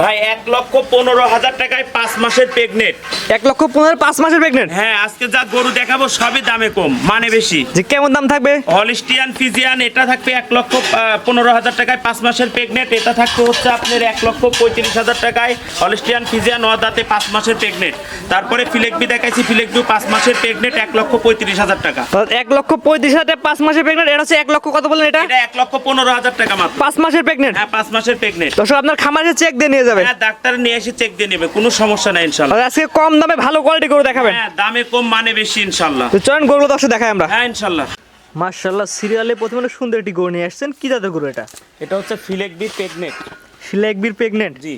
ভাই এক লক্ষ পনেরো হাজার টাকায় পাঁচ মাসের প্রেগনেন্ট এক লক্ষ পনেরো পাঁচ মাসের প্রেগনেন্ট হ্যাঁ আজকে যা গরু দেখাবো সবই দামে কম মানে বেশি। যে কেমন দাম থাকবে? হলিস্টিয়ান ফিজিয়ান এটা থাকবে এক লক্ষ পনেরো হাজার টাকায় পাঁচ মাসের প্রেগনেন্ট এটা থাকবে হচ্ছে আপনার এক লক্ষ পঁয়ত্রিশ হাজার টাকায় হলিস্টিয়ান ফিজিয়ান অদাতে পাঁচ মাসের প্রেগনেন্ট তারপরে ফিলেকবি দেখাইছি ফিলেকবি পাঁচ মাসের প্রেগনেন্ট এক লক্ষ পঁয়ত্রিশ হাজার টাকা। এক লক্ষ পঁয়ত্রিশ হাজার পাঁচ মাসের প্রেগনেন্ট এটা হচ্ছে এক লক্ষ কত বলেন এটা? এটা এক লক্ষ পনেরো হাজার টাকা মাত্র। পাঁচ মাসের প্রেগনেন্ট হ্যাঁ পাঁচ মাসের প্রেগনেন্ট দর্শক আপনার খামারের চেক দিয়ে নিয়ে যাবে? হ্যাঁ ডাক্তার নিয়ে এসে চেক দিয়ে নেবে কোনো সমস্যা নাই ইনশাল্লাহ। আর আজকে কম দামে ভালো কোয়ালিটি করে দেখাবেন। হ্যাঁ দামে কম মানে বেশি ইনশাল্লাহ। তো চলেন গরুগুলো দর্শক দেখাই আমরা। হ্যাঁ ইনশাল্লাহ। মার্শাল্লাহ সিরিয়ালে প্রথমে সুন্দর একটি গরু নিয়ে আসছেন। কি জাতের গরু এটা? এটা হচ্ছে ফিলেকবি প্রেগনেন্ট সিলেকবির প্রেগনেন্ট জি।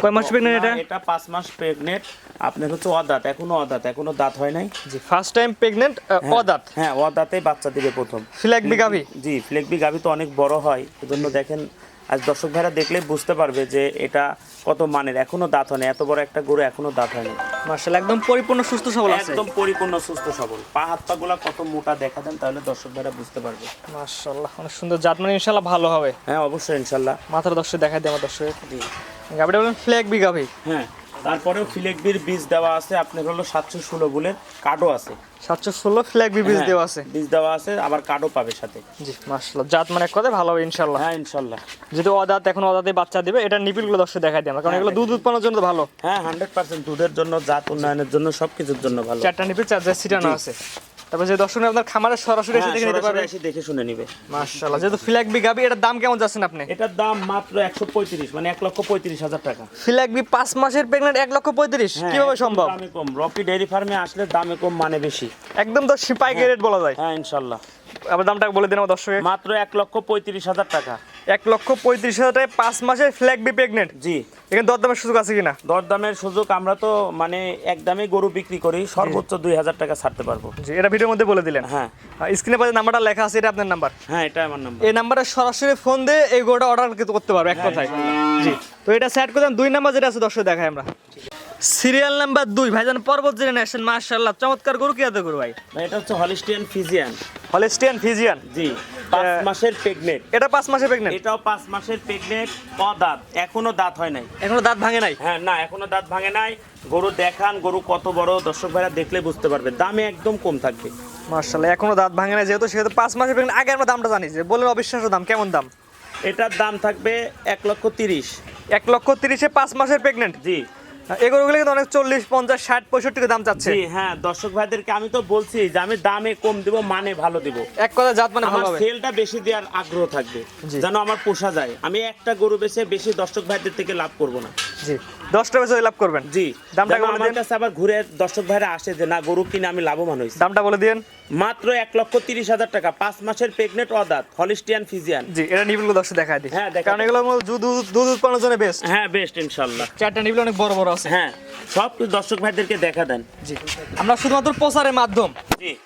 কয় মাস প্রেগনেন্ট এটা? এটা পাঁচ মাস প্রেগনেন্ট আপনার হচ্ছে অদাঁত এখনও অদাঁত এখনও দাঁত হয় নাই। জি ফার্স্ট টাইম প্রেগনেন্ট অদাত? হ্যাঁ অদাঁতে বাচ্চা দিবে প্রথম। সিলেকবি গাভি? জি ফ্লেকবি গাভি তো অনেক বড় হয় এজন্য দেখেন আজ দর্শক ভাইরা দেখলে বুঝতে পারবে যে এটা কত মানের এখনও দাঁত হয়নি এত বড় একটা গরু এখনও দাঁত হয়নি। মার্শাল একদম পরিপূর্ণ সুস্থ সবল আছে। একদম পরিপূর্ণ সুস্থ সবল। পা হাত পা গুলা কত মোটা দেখা দেন তাহলে দর্শক ভাইরা বুঝতে পারবে। মার্শাল্লাহ অনেক সুন্দর জাত মানে ইনশাল্লাহ ভালো হবে। হ্যাঁ অবশ্যই ইনশাল্লাহ মাথার দর্শক দেখাই দেয় আমার দর্শক গাবিটা বলেন ফ্ল্যাগ বি গাভি হ্যাঁ। তারপরেও ফিলেকবির বীজ দেওয়া আছে আপনার হলো সাতশো ষোলো বুলের কার্ডও আছে। সাতশো ষোলো ফ্ল্যাগবি বীজ হ্যাঁ, দেওয়া আছে। বীজ দেওয়া আছে আবার কার্ডও পাবে সাথে। জি মার্শাল্লাহ জাত মানে এক কথায় ভালো হবে ইনশাল্লাহ হ্যাঁ ইনশাল্লাহ যেহেতু অদাত এখন অদাতে বাচ্চা দেবে এটা নিপিলগুলো দর্শক দেখাই দিই আমরা কারণ এগুলো দুধ উৎপাদনের জন্য ভালো। হ্যাঁ হান্ড্রেড পার্সেন্ট দুধের জন্য জাত উন্নয়নের জন্য সব কিছুর জন্য ভালো। চারটা নিপিল চার জায়গায় সিটানো আছে। তারপর যে দর্শক আপনার খামারে সরাসরি এসে হ্যাঁ, দেখে নিতে পারবে। এসে দেখে শুনে নিবে। মার্শাল্লাহ যেহেতু ফ্ল্যাগ বি গাভি এটার দাম কেমন যাচ্ছেন আপনি? এটার দাম মাত্র একশো পঁয়ত্রিশ মানে এক লক্ষ পঁয়ত্রিশ হাজার টাকা। ফ্ল্যাগ বি পাঁচ মাসের প্রেগনেন্ট এক লক্ষ পঁয়ত্রিশ হ্যাঁ, কীভাবে সম্ভব? দামে কম। রকি ডেয়ারি ফার্মে আসলে দামে কম মানে বেশি। একদম তো সিপাইকে রেট বলা যায়। হ্যাঁ ইনশাল্লাহ আবার দামটা বলে দিন আমার দর্শকে মাত্র এক লক্ষ পঁয়ত্রিশ হাজার টাকা। এক লক্ষ পঁয়ত্রিশ হাজার টাকায় পাঁচ মাসের ফ্ল্যাগ বি প্রেগনেন্ট জি। এখানে দরদামের সুযোগ আছে কিনা? দরদামের সুযোগ আমরা তো মানে এক দামে গরু বিক্রি করি সর্বোচ্চ দুই হাজার টাকা ছাড়তে পারব। জি এটা ভিডিওর মধ্যে বলে দিলেন। হ্যাঁ। স্ক্রিনে পাশে নাম্বারটা লেখা আছে এটা আপনার নাম্বার হ্যাঁ এটা আমার নাম্বার এই নাম্বারে সরাসরি ফোন দিয়ে এই গোটা অর্ডার করতে পারবে এক কথায়। জি তো এটা সেট করে দুই নাম্বার যেটা আছে দর্শক দেখায় আমরা। সিরিয়াল নাম্বার দুই ভাইজান পর্বত জেনে আসেন মার্শাল্লাহ চমৎকার গরু কি আদর গরু ভাই। এটা হচ্ছে হলিস্টিয়ান ফিজিয়ান হলিস্টিয়ান ফিজিয়ান জি পাঁচ মাসের প্রেগনেন্ট এটা পাঁচ মাসের প্রেগনেন্ট এটাও পাঁচ মাসের প্রেগনেন্ট অদাঁত। এখনও দাঁত হয় নাই। এখনও দাঁত ভাঙে নাই? হ্যাঁ না এখনও দাঁত ভাঙে নাই। গরু দেখান গরু কত বড় দর্শক ভাইরা দেখলে বুঝতে পারবে। দামে একদম কম থাকবে। মার্শাল্লাহ এখনও দাঁত ভাঙে নাই যেহেতু সেহেতু পাঁচ মাসের প্রেগনেন্ট আগে আমরা দামটা জানি যে বললেন অবিশ্বাস্য দাম কেমন দাম? এটার দাম থাকবে এক লক্ষ তিরিশ। এক লক্ষ তিরিশে পাঁচ মাসের প্রেগনেন্ট জি। এই গরুগুলো কিন্তু অনেক চল্লিশ পঞ্চাশ ষাট পঁয়ষট্টি দাম চাচ্ছে। হ্যাঁ দর্শক ভাইদেরকে আমি তো বলছি যে আমি দামে কম দিব মানে ভালো দিব। এক কথা জাত মানে ভালো হবে। সেলটা বেশি দেওয়ার আগ্রহ থাকবে যেন আমার পোষা যায়। আমি একটা গরু বেছে বেশি দর্শক ভাইদের থেকে লাভ করব না। জি। দশটা বেশি লাভ করবেন। জি। দামটা বলে আমার দিন। কাছে আবার ঘুরে দর্শক ভাইরা আসে যে না গরু কিনে আমি লাভবান হয়েছি। দামটা বলে দিন মাত্র এক লক্ষ তিরিশ হাজার টাকা পাঁচ মাসের প্রেগনেন্ট অদাত হলিস্টিয়ান ফিজিয়ান। জি এটা নিবিলগুলো দশটা দেখাই দিই। হ্যাঁ, কারণ এগুলো দুধ দুধ- উৎপাদনের জন্য বেস্ট হ্যাঁ বেস্ট ইনশাল্লাহ। চারটা নিবিল অনেক বড় বড় আছে। হ্যাঁ সব দর্শক ভাইদেরকে দেখা দেন। জি। আমরা শুধুমাত্র প্রচারের মাধ্যম।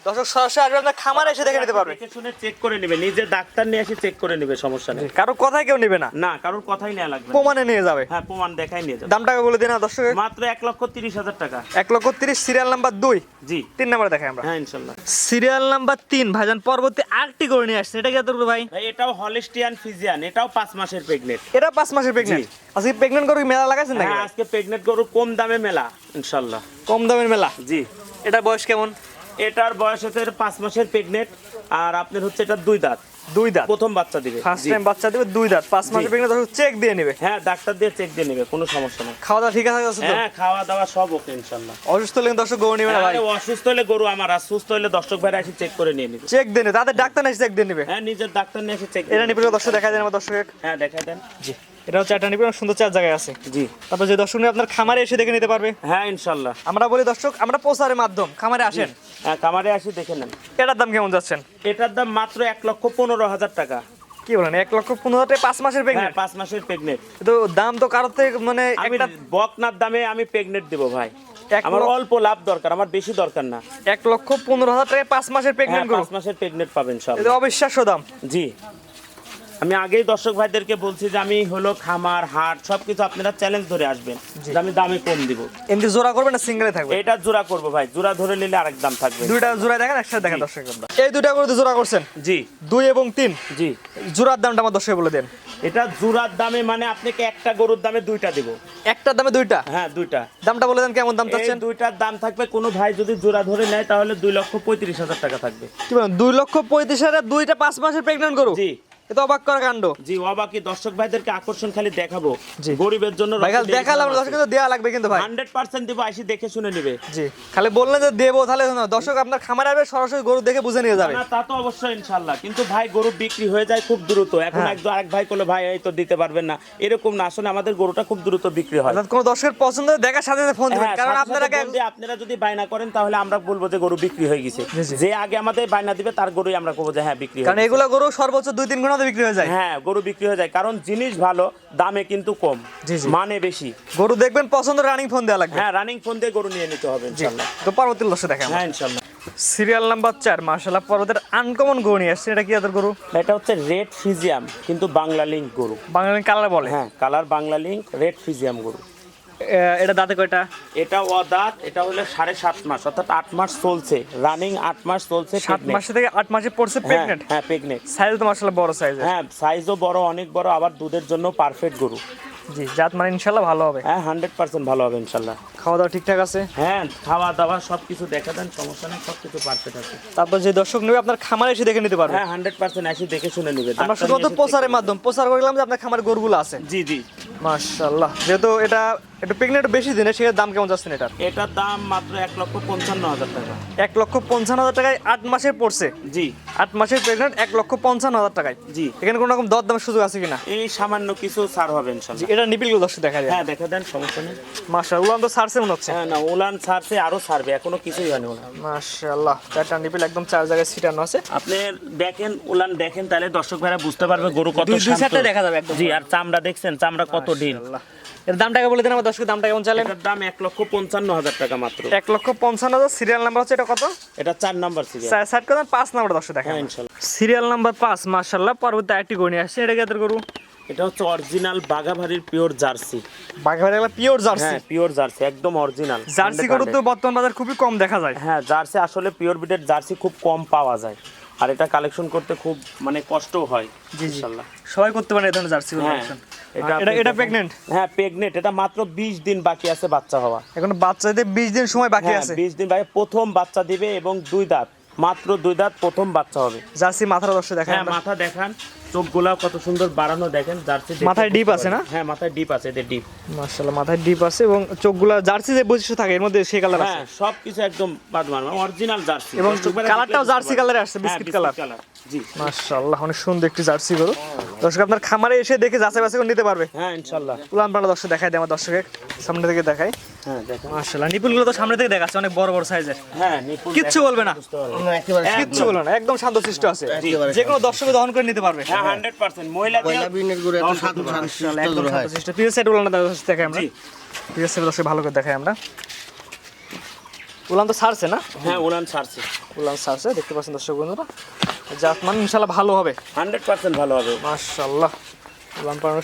দর্শক সরাসরি আসবে আপনার খামারে এসে দেখে নিতে পারবে শুনে চেক করে নেবে নিজে ডাক্তার নিয়ে এসে চেক করে নেবে সমস্যা নেই। কথাই কেউ নেবে না। না কারোর কথাই নেওয়া লাগবে প্রমাণে নিয়ে যাবে। হ্যাঁ প্রমাণ দেখাই নিয়ে যাবে। দামটা বলে দিন দর্শক। মাত্র এক লক্ষ তিরিশ হাজার টাকা। এক লক্ষ তিরিশ সিরিয়াল নাম্বার দুই। জি। তিন নাম্বার দেখাই আমরা। হ্যাঁ ইনশাল্লাহ। সিরিয়াল নাম্বার তিন ভাইজান পরবর্তী আরেকটি করে নিয়ে আসছে এটা কি এত ভাই? এটাও হলিস্টিয়ান ফিজিয়ান এটাও পাঁচ মাসের প্রেগনেন্ট এটা পাঁচ মাসের প্রেগনেন্ট। আজকে প্রেগনেন্ট গরু মেলা লাগাইছেন নাকি? হ্যাঁ আজকে প্রেগনেন্ট গরু কম দামে মেলা ইনশাল্লাহ। কম দামের মেলা। জি। এটা বয়স কেমন? এটার বয়স হচ্ছে পাঁচ মাসের প্রেগনেন্ট আর আপনার হচ্ছে এটা দুই দাঁত। দুই দাঁত। প্রথম বাচ্চা দিবে। ফার্স্ট টাইম বাচ্চা দেবে দুই দাঁত। পাঁচ মাসের প্রেগনেন্ট দর্শক চেক দিয়ে নেবে। হ্যাঁ ডাক্তার দিয়ে চেক দিয়ে নেবে কোনো সমস্যা নেই। খাওয়া দাওয়া ঠিক আছে তো? হ্যাঁ খাওয়া দাওয়া সব ওকে ইনশাল্লাহ। অসুস্থ হলে দর্শক গরু নেবে না ভাই। অসুস্থ হলে গরু আমার আর সুস্থ হলে দর্শক ভাইরা এসে চেক করে নিয়ে নেবে। চেক দিয়ে নেবে তাদের ডাক্তার না চেক দিয়ে নেবে। হ্যাঁ নিজের ডাক্তার নিয়ে এসে চেক এটা নিবে দর্শক দেখা যায় আমার দর্শক হ্যাঁ দেখা দেন। জি। এটা হচ্ছে সুন্দর চার জায়গায় আছে। জি। তারপর যে দর্শক আপনার খামারে এসে দেখে নিতে পারবে। হ্যাঁ ইনশাল্লাহ। আমরা বলি দর্শক আমরা প্রচারের মাধ্যম খামারে আসেন। হ্যাঁ কামারে আসি দেখে নেন। এটার দাম কেমন যাচ্ছেন? এটার দাম মাত্র এক লক্ষ পনেরো হাজার টাকা। কি বলেন এক লক্ষ পনেরো হাজার পাঁচ মাসের হ্যাঁ প্রেগনেন্ট পাঁচ মাসের প্রেগনেন্ট তো দাম তো কারোর থেকে মানে একটা বকনার দামে আমি প্রেগনেন্ট দেবো ভাই। আমার অল্প লাভ দরকার আমার বেশি দরকার না। এক লক্ষ পনেরো হাজার টাকা পাঁচ মাসের হ্যাঁ প্রেগনেন্ট পাঁচ মাসের প্রেগনেন্ট পাবেন সব অবিশ্বাস্য দাম। জি। আমি আগেই দর্শক ভাইদেরকে বলছি যে আমি হলো খামার হাট সবকিছু আপনারা চ্যালেঞ্জ ধরে আসবেন যে আমি দামে কম দিব। এমনি জোড়া করবেন না সিঙ্গেলে থাকবে এটা জোড়া করব ভাই জোড়া ধরে নিলে আরেক দাম থাকবে। দুইটা জোড়া দেখেন একসাথে দেখেন দর্শক এই দুইটা করে জোড়া করছেন? জি। দুই এবং তিন? জি। জোড়ার দামটা আমার দর্শক বলে দেন। এটা জোড়ার দামে মানে আপনাকে একটা গরুর দামে দুইটা দিব। একটা দামে দুইটা? হ্যাঁ দুইটা। দামটা বলে দেন কেমন দাম চাচ্ছেন? দুইটার দাম থাকবে কোনো ভাই যদি জোড়া ধরে নেয় তাহলে দুই লক্ষ পঁয়ত্রিশ হাজার টাকা থাকবে। কি বলেন দুই লক্ষ পঁয়ত্রিশ হাজার দুইটা পাঁচ মাসের প্রেগনেন্ট গরু? জি। এ অবাক করা কাণ্ড। জি অবাকি দর্শক ভাইদেরকে আকর্ষণ খালি দেখাবো। গরিবের জন্য দেখালাম দর্শক কিন্তু দেওয়া লাগবে কিন্তু ভাই। হান্ড্রেড পার্সেন্ট দিব আসি দেখে শুনে নিবে। জি খালি বললেন যে দেবো তাহলে দর্শক আপনার খামারে আসবে সরাসরি গরু দেখে বুঝে নিয়ে যাবে। না তা তো অবশ্যই ইনশাল্লাহ। কিন্তু ভাই গরু বিক্রি হয়ে যায় খুব দ্রুত। এখন হ্যাঁ। একজন আরেক ভাই ভাই এই তো দিতে পারবেন না। এরকম না আসলে আমাদের গরুটা খুব দ্রুত বিক্রি হয়। কোনো দর্শকের পছন্দ দেখার সাথে সাথে ফোন দিবেন। হ্যাঁ, কারণ আপনারা আপনারা যদি বায়না করেন তাহলে আমরা বলব যে গরু বিক্রি হয়ে গেছে। যে আগে আমাদের বায়না দিবে তার গরুই আমরা বলব যে হ্যাঁ বিক্রি কারণ এগুলো গরু সর্বোচ্চ দুই তিন ঘন্টাতে বিক্রি হয়ে যায়? হ্যাঁ গরু বিক্রি হয়ে যায়। কারণ জিনিস ভালো দামে কিন্তু কম। মানে বেশি। গরু দেখবেন পছন্দ রানিং ফোন দেওয়া লাগবে। হ্যাঁ রানিং ফোন দিয়ে গরু নিয়ে নিতে হবে ইনশাল্লাহ। তো পরবর্তী দর্শক দেখেন হ্যাঁ ইনশাল্লাহ। সিরিয়াল নাম্বার চার মার্শাল্লাহ পর্বতের আনকমন গরু নিয়ে আসছে। এটা কি আদের গরু? এটা হচ্ছে রেড ফিজিয়াম কিন্তু বাংলা লিঙ্ক গরু। বাংলা লিঙ্ক কালার বলে? হ্যাঁ কালার বাংলা লিঙ্ক রেড ফিজিয়াম গরু। এটা দাঁতে কয়টা? এটা অদাঁত এটা হলো সাড়ে সাত মাস অর্থাৎ আট মাস চলছে। রানিং আট মাস চলছে সাত। মাসে থেকে আট মাসে পড়ছে হ্যাঁ, প্রেগনেন্ট হ্যাঁ প্রেগনেন্ট সাইজ তো মার্শাল্লাহ বড় সাইজ হ্যাঁ সাইজও বড় অনেক বড় আবার দুধের জন্য পারফেক্ট গরু। জি জাত মানে ইনশাল্লাহ ভালো হবে। হ্যাঁ হান্ড্রেড পার্সেন্ট ভালো হবে ইনশাল্লাহ খাওয়া দাওয়া ঠিকঠাক আছে? হ্যাঁ খাওয়া দাওয়া সব কিছু দেখা দেন সমস্যা নেই সব কিছু পারফেক্ট আছে। তারপর যে দর্শক নেবে আপনার খামারে এসে দেখে নিতে পারবে। হ্যাঁ হান্ড্রেড পার্সেন্ট এসে দেখে শুনে নিবে। আমরা শুধুমাত্র প্রচারের মাধ্যম প্রচার করলাম যে আপনার খামার গরুগুলো আছে। জি জি। মাশাআল্লাহ। যেহেতু এটা একটু প্রেগনেন্ট বেশি দিনে দাম কেমন যাচ্ছে এটার? এটার দাম মাত্র এক লক্ষ পঞ্চান্ন হাজার টাকা। এক লক্ষ পঞ্চান্ন হাজার টাকায় আট মাসের পড়ছে? জি। আট মাসের প্রেগনেন্ট এক লক্ষ পঞ্চান্ন হাজার টাকায়? জি। এখানে কোনো রকম দর দামের সুযোগ আছে কিনা? এই সামান্য কিছু ছাড় হবে এটা দর্শক দেখা যায় হ্যাঁ দেখা দেন সমস্যা নেই। মাশাআল্লাহ উলান তো সারছে মনে হচ্ছে। হ্যাঁ না উলান ছাড়ছে আরও ছাড়বে এখনও কিছুই হয়নি ওলান মাশাআল্লাহ চারটা নিপিল একদম চার জায়গায় ছিটানো আছে। আপনি দেখেন উলান দেখেন তাহলে দর্শক ভাইরা বুঝতে পারবে গরু কত দুই-। সাইডটা দেখা যাবে একদম। জি আর চামড়া দেখছেন চামড়া কত মাশাআল্লাহ। এর দামটাকে বলে দেন আমার দর্শক দামটা কেমন এটার দাম এক লক্ষ পঞ্চান্ন হাজার টাকা মাত্র। এক লক্ষ পঞ্চান্ন হাজার। সিরিয়াল নাম্বার হচ্ছে এটা কত? এটা চার নাম্বার সিরিয়াল। সাইড পাঁচ নাম্বার দর্শক দেখেন। হ্যাঁ সিরিয়াল নাম্বার পাঁচ মাশাআল্লাহ পরবর্তী আরেকটি গণি আসছে। এটা এটা হচ্ছে অরিজিনাল বাঘাবাড়ির পিওর জার্সি। বাঘাবাড়ি এগুলো পিওর জার্সি? হ্যাঁ পিওর জার্সি একদম অরিজিনাল। জার্সি গরু তো বর্তমান বাজার খুবই কম দেখা যায়। হ্যাঁ জার্সি আসলে পিওর বিটের জার্সি খুব কম পাওয়া যায়। আর এটা কালেকশন করতে খুব মানে কষ্ট হয় জি সবাই করতে পারে এই ধরনের জার্সি গরু হ্যাঁ এটা এটা। প্রেগনেন্ট হ্যাঁ প্রেগনেন্ট এটা মাত্র বিশ দিন বাকি আছে বাচ্চা হওয়া এখন বাচ্চা বাচ্চাদের বিশ দিন সময় বাকি হ্যাঁ আছে। বিশ দিন বাকি। প্রথম বাচ্চা দিবে এবং দুই দাঁত। মাত্র দুই দাঁত প্রথম বাচ্চা হবে। জার্সি মাথার দর্শক দেখান। হ্যাঁ মাথা দেখান। চোখগুলা কত সুন্দর বাড়ানো দেখেন জার্সি মাথায় ডিপ আছে না? হ্যাঁ মাথায় ডিপ আছে এদের ডিপ। মাশাআল্লাহ মাথায় ডিপ আছে এবং চোখগুলা জার্সি যে বৈশিষ্ট্য থাকে এর মধ্যে সেই কালার আছে। হ্যাঁ সবকিছু একদম বাদমান অরিজিনাল জার্সি। এবং কালারটাও জার্সি কালারে আসছে, হ্যাঁ, বিস্কিট কালার। কালার জি। মাশাআল্লাহ অনেক সুন্দর একটি জার্সি গরু। দর্শক আপনার খামারে এসে দেখে যাচাই বাছাই করে নিতে পারবে। হ্যাঁ ইনশাল্লাহ। উলান পালা দর্শক দেখাই দেয় আমার দর্শকের সামনে থেকে দেখাই হ্যাঁ দেখেন মাশাআল্লাহ নিপুলগুলো তো সামনে থেকে দেখাচ্ছে অনেক বড় বড় সাইজের হ্যাঁ নিপুণ কিচ্ছু বলবে না। একেবারে কিচ্ছু বলবে না একদম শান্তশিষ্ট আছে। যে কোনো দর্শকে দহন করে নিতে পারবে। হ্যাঁ হান্ড্রেড পার্সেন্ট মহিলা দিয়ে পয়লা বিনের দহন সাধু শান্ত একদম হয় শান্তশিষ্ট পিএস সেট উলান দেখাই আমরা। পিএস সেট দর্শক ভালো করে দেখাই আমরা। উলান তো ছাড়ছে না? হ্যাঁ উলান ছাড়ছে। উলান ছাড়ছে দেখতে পাচ্ছেন দর্শক বন্ধুরা। জাত মান ইনশাল্লাহ ভালো হবে। হান্ড্রেড পার্সেন্ট ভালো হবে। মাশাল্লাহ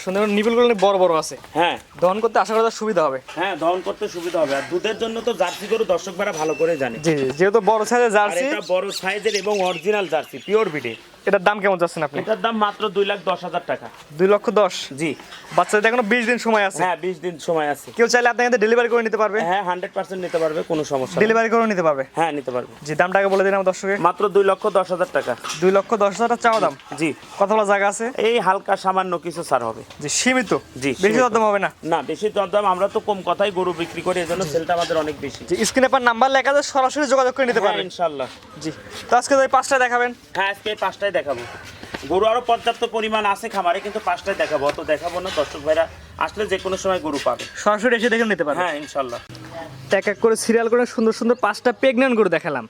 সুন্দর বড় বড় আছে। হ্যাঁ। দহন করতে আশা করা সুবিধা হবে। হ্যাঁ দহন করতে সুবিধা হবে। আর দুধের জন্য তো জার্সি গরু দর্শক ভাড়া ভালো করে জানে। জি জি যেহেতু বড় সাইজের জার্সি। বড় সাইজের এবং অরিজিনাল জার্সি পিওর বিডে এটার দাম কেমন যাচ্ছেন আপনি? এটার দাম মাত্র দুই লাখ দশ হাজার টাকা। দুই লক্ষ দশ? জি। বাচ্চাদের এখনও বিশ দিন সময় আছে। হ্যাঁ বিশ দিন সময় আছে। কেউ চাইলে আপনাকে ডেলিভারি করে নিতে পারবে? হ্যাঁ হান্ড্রেড পার্সেন্ট নিতে পারবে কোনো সমস্যা ডেলিভারি করে নিতে পারবে? হ্যাঁ নিতে পারবে। জি দামটাকে বলে দিন আমার দর্শকে মাত্র দুই লক্ষ দশ হাজার টাকা। দুই লক্ষ দশ হাজার চাওয়া দাম? জি। কত বলা জায়গা আছে? এই হালকা সামান্য কিছু ছাড় হবে। জি সীমিত? জি, বেশি সীমিত। দাম হবে না? না বেশি দরদাম আমরা তো কম কথাই গরু বিক্রি করি এজন্য সেলটা আমাদের অনেক বেশি। জি স্ক্রিনে পার নাম্বার লেখা আছে সরাসরি যোগাযোগ করে নিতে হ্যাঁ, পারবেন। ইনশাল্লাহ। জি তো আজকে এই পাঁচটা দেখাবেন। হ্যাঁ আজকে এই পাঁচটাই দেখাবো। গরু আরও পর্যাপ্ত পরিমাণ আছে খামারে কিন্তু পাঁচটায় দেখাবো। অত দেখাবো না দর্শক ভাইরা আসলে যে কোনো সময় গরু পাবে। সরাসরি এসে দেখে নিতে পারে হ্যাঁ ইনশাল্লাহ। এক এক করে সিরিয়াল করে সুন্দর সুন্দর পাঁচটা প্রেগনেন্ট গরু দেখালাম।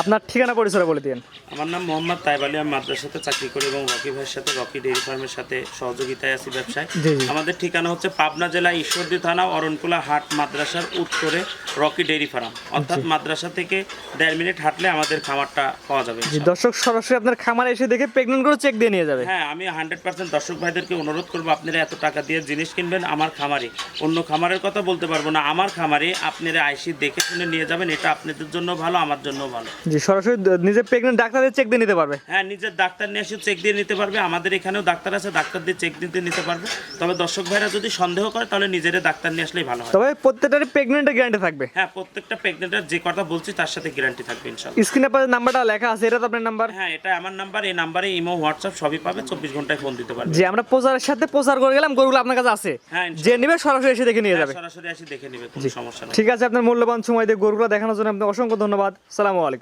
আপনার ঠিকানা পরিচয় বলে দিন আমার নাম মোহাম্মদ তাইব আলী আমি মাদ্রাসাতে চাকরি করি এবং রকি ভাইয়ের সাথে রকি ডেয়ারি ফার্মের সাথে সহযোগিতায় আছি ব্যবসায়। আমাদের ঠিকানা হচ্ছে পাবনা জেলা ঈশ্বরদী থানা অরণকুলা হাট মাদ্রাসার উত্তরে রকি ডেয়ারি ফার্ম। অর্থাৎ মাদ্রাসা থেকে দেড় মিনিট হাঁটলে আমাদের খামারটা পাওয়া যাবে দর্শক সরাসরি আপনার খামারে এসে দেখে প্রেগনেন্ট করে চেক দিয়ে নিয়ে যাবে। হ্যাঁ আমি হান্ড্রেড পার্সেন্ট দর্শক ভাইদেরকে অনুরোধ করব আপনারা এত টাকা দিয়ে জিনিস কিনবেন আমার খামারে। অন্য খামারের কথা বলতে পারব না আমার খামারে আপনারা আইসি দেখে শুনে নিয়ে যাবেন এটা আপনাদের জন্য ভালো আমার জন্য ভালো। জি সরাসরি দ- নিজে প্রেগনেন্ট ডাক্তারের চেক দিয়ে নিতে পারবে? হ্যাঁ নিজের ডাক্তার নিয়ে এসে চেক দিয়ে নিতে পারবে। আমাদের এখানেও ডাক্তার আছে ডাক্তার দিয়ে চেক দিতে নিতে পারবে। তবে দর্শক ভাইরা যদি সন্দেহ করে তাহলে নিজেরা ডাক্তার নিয়ে আসলেই ভালো হয়। তবে প্রত্যেকটারই প্রেগনেন্টের গ্যারান্টি থাকবে? হ্যাঁ প্রত্যেকটা প্রেগনেন্টের যে কথা বলছি তার সাথে গ্যারান্টি থাকবে ইনশাল্লাহ। স্ক্রিনে আপনার নাম্বারটা লেখা আছে এটা তো আপনার নাম্বার হ্যাঁ এটা আমার নাম্বার এই নাম্বারে ইমো হোয়াটসঅ্যাপ সবই পাবে চব্বিশ ঘন্টায় ফোন দিতে পারবে। যে আমরা প্রচারের সাথে প্রচার করে গেলাম গরুগুলো আপনার কাছে আছে। হ্যাঁ যে নিবে সরাসরি এসে দেখে নিয়ে যাবে। সরাসরি এসে দেখে নেবে কোনো সমস্যা নেই। ঠিক আছে আপনার মূল্যবান সময় দিয়ে গরুগুলো দেখানোর জন্য আপনাকে অসংখ্য ধন্যবাদ। সালামু আলাইকুম।